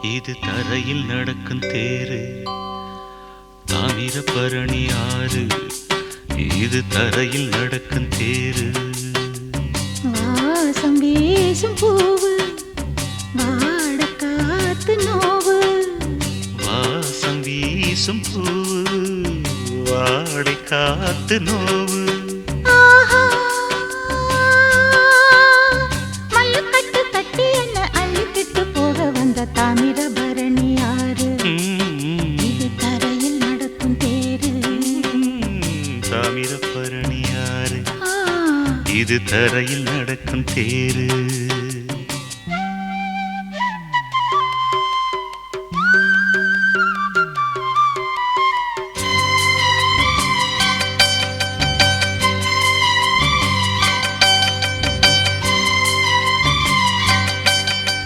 தரையில் நடக்கும் தேரு. தாமிரபரணி ஆறு. இது தரையில் நடக்கும் தேரு. வாசம் வீசும் பூவு வாட காத்து நோவு. வாசம் வீசும் பூவு வாடை காத்து நோவு. ஆ. இது தரையில் நடக்கும் தேரு.